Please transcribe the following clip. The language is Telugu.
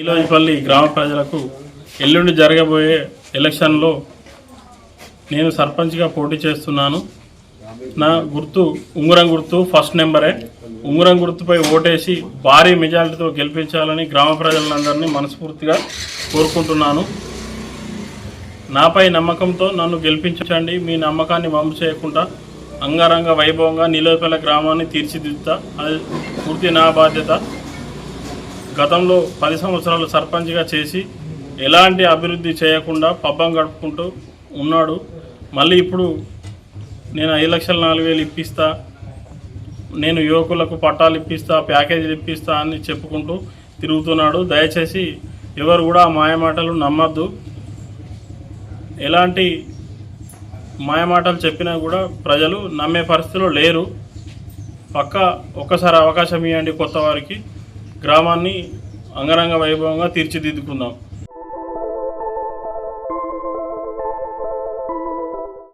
ఈలోజుపల్లి గ్రామ ప్రజలకు ఎల్లుండి జరగబోయే ఎలక్షన్లో నేను సర్పంచ్గా పోటీ చేస్తున్నాను. నా గుర్తు ఉంగరం గుర్తు ఫస్ట్ నెంబరే ఉంగరం గుర్తుపై ఓటేసి భారీ మెజారిటీతో గెలిపించాలని గ్రామ ప్రజలందరినీ మనస్ఫూర్తిగా కోరుకుంటున్నాను. నాపై నమ్మకంతో నన్ను గెలిపించండి. మీ నమ్మకాన్ని మంపు చేయకుండా అంగరంగ వైభవంగా నిలోపల గ్రామాన్ని తీర్చిదిద్దుతా. అది పూర్తి నా బాధ్యత. గతంలో పది సంవత్సరాలు సర్పంచ్గా చేసి ఎలాంటి అభివృద్ధి చేయకుండా పబ్బం గడుపుకుంటూ ఉన్నాడు. మళ్ళీ ఇప్పుడు నేను ఐదు లక్షల నాలుగు వేలు ఇప్పిస్తా నేను యువకులకు పట్టాలు ఇప్పిస్తా ప్యాకేజీలు ఇప్పిస్తా అని చెప్పుకుంటూ తిరుగుతున్నాడు. దయచేసి ఎవరు కూడా ఆ మాయమాటలు నమ్మద్దు. ఎలాంటి మాయమాటలు చెప్పినా కూడా ప్రజలు నమ్మే పరిస్థితిలో లేరు. పక్క ఒక్కసారి అవకాశం ఇవ్వండి కొత్త వారికి గ్రామాన్ని అంగరంగ వైభవంగా తీర్చిదిద్దుకుందాం.